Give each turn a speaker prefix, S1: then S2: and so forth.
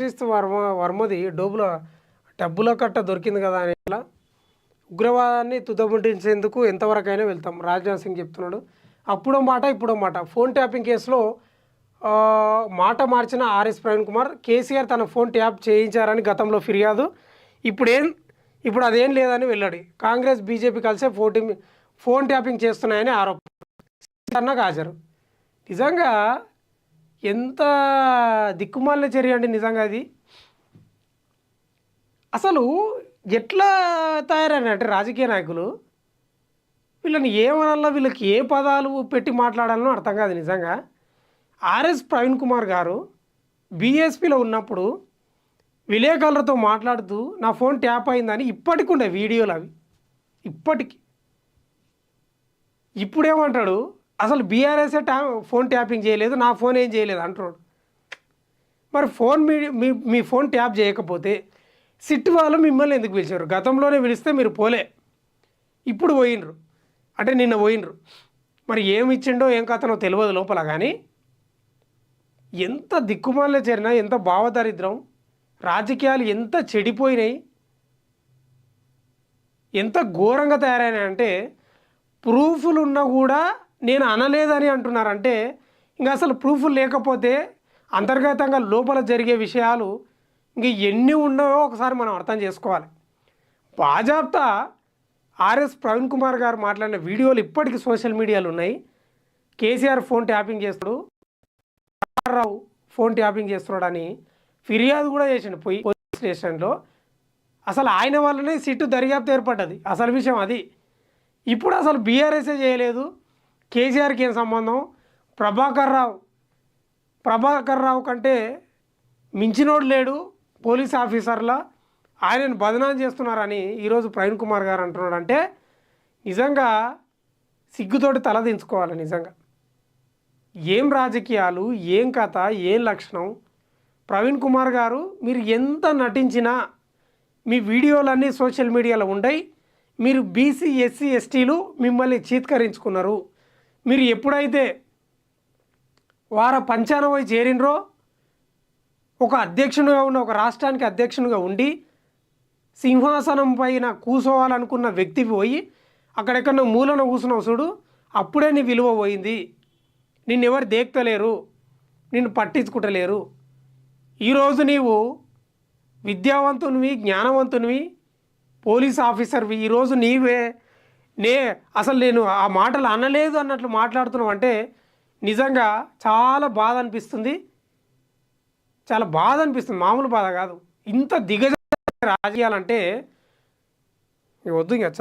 S1: క్రిస్తు వర్మ వర్మది డోబుల డబ్బుల కట్ట దొరికింది కదా అని ఇలా ఉగ్రవాదాన్ని తుదముట్టించేందుకు ఎంతవరకైనా వెళ్తాం. రాజ్నాథ్ సింగ్ చెప్తున్నాడు. అప్పుడో మాట ఇప్పుడో మాట. ఫోన్ ట్యాపింగ్ కేసులో మాట మార్చిన ఆర్ఎస్ ప్రవీణ్ కుమార్ కేసీఆర్ తన ఫోన్ ట్యాప్ చేయించారని గతంలో ఫిర్యాదు. ఇప్పుడేం ఇప్పుడు అదేం లేదని వెళ్ళాడు కాంగ్రెస్ బీజేపీ కలిసే ఫోటింగ్ ఫోన్ ట్యాపింగ్ చేస్తున్నాయని ఆరోపణ. హాజరు. నిజంగా ఎంత దిక్కుమాలిన చర్య అండి నిజంగా అది? అసలు ఎట్లా తయారైన అంటే రాజకీయ నాయకులు? వీళ్ళని ఏమనాలో వీళ్ళకి ఏ పదాలు పెట్టి మాట్లాడాలనో అర్థం కాదు నిజంగా. ఆర్ఎస్ ప్రవీణ్ కుమార్ గారు బీఎస్పీలో ఉన్నప్పుడు విలేకరులతో మాట్లాడుతూ నా ఫోన్ ట్యాప్ అయిందని ఇప్పటికి ఉండే వీడియోలు అవి. ఇప్పటికి. ఇప్పుడేమంటాడు? అసలు బీఆర్ఎస్ఏ ట్యా ఫోన్ ట్యాపింగ్ చేయలేదు నా ఫోన్ ఏం చేయలేదు అంటున్నాడు. మరి ఫోన్ మీ మీ మీ ఫోన్ ట్యాప్ చేయకపోతే సిట్ వాళ్ళు మిమ్మల్ని ఎందుకు పిలిచారు? గతంలోనే పిలిస్తే మీరు పోలే. ఇప్పుడు పోయినరు అంటే నిన్న పోయినరు మరి ఏమి ఇచ్చిండో ఏం కథనో తెలియదు లోపల కానీ ఎంత దిక్కుమాలిన చేరినా ఎంత భావదారిద్రం రాజకీయాలు ఎంత చెడిపోయినాయి ఎంత ఘోరంగా తయారైనాయంటే ప్రూఫ్లు ఉన్నా కూడా నేను అనలేదని అంటున్నారంటే ఇంకా అసలు ప్రూఫ్ లేకపోతే అంతర్గతంగా లోపల జరిగే విషయాలు ఇంక ఎన్ని ఉన్నాయో ఒకసారి మనం అర్థం చేసుకోవాలి. బాజాప్తా ఆర్ఎస్ ప్రవీణ్ కుమార్ గారు మాట్లాడిన వీడియోలు ఇప్పటికీ సోషల్ మీడియాలో ఉన్నాయి. కేసీఆర్ ఫోన్ ట్యాపింగ్ చేస్తాడు. రావు ఫోన్ ట్యాపింగ్ చేస్తున్నాడని ఫిర్యాదు కూడా చేసిండు పోయి పోలీస్ స్టేషన్లో. అసలు ఆయన వల్లనే సిట్టు దర్యాప్తు ఏర్పడ్డది. అసలు విషయం అది. ఇప్పుడు అసలు బీఆర్ఎస్ఏ చేయలేదు. కేసీఆర్కి ఏం సంబంధం? ప్రభాకర్ రావు. ప్రభాకర్ రావు కంటే మించినోడు లేడు పోలీస్ ఆఫీసర్లా. ఆయనను బదనాం చేస్తున్నారని ఈరోజు ప్రవీణ్ కుమార్ గారు అంటున్నాడు. అంటే నిజంగా సిగ్గుతోటి తలదించుకోవాలి నిజంగా. ఏం రాజకీయాలు ఏం కథ ఏం లక్షణం? ప్రవీణ్ కుమార్ గారు మీరు ఎంత నటించినా మీ వీడియోలన్నీ సోషల్ మీడియాలో ఉండయి. మీరు బీసీ ఎస్సీ ఎస్టీలు మిమ్మల్ని చీత్కరించుకున్నారు. మీరు ఎప్పుడైతే వార పంచానవై చేరినరో ఒక అధ్యక్షునిగా ఉన్న ఒక రాష్ట్రానికి అధ్యక్షునిగా ఉండి సింహాసనం పైన కూసోవాలనుకున్న వ్యక్తి పోయి అక్కడెక్కడో మూలన కూసున్నావు చూడు అప్పుడే నీ విలువ పోయింది. నిన్ను ఎవరు దేక్తలేరు నిన్ను పట్టించుకుంటలేరు. ఈరోజు నీవు విద్యావంతునివి జ్ఞానవంతునివి పోలీస్ ఆఫీసర్వి ఈరోజు నీవే నే అసలు నేను ఆ మాటలు అనలేదు అన్నట్లు మాట్లాడుతున్నాం అంటే నిజంగా చాలా బాధ అనిపిస్తుంది. చాలా బాధ అనిపిస్తుంది. మామూలు బాధ కాదు. ఇంత దిగజ రాజకీయాలంటే వద్దు ఇంకా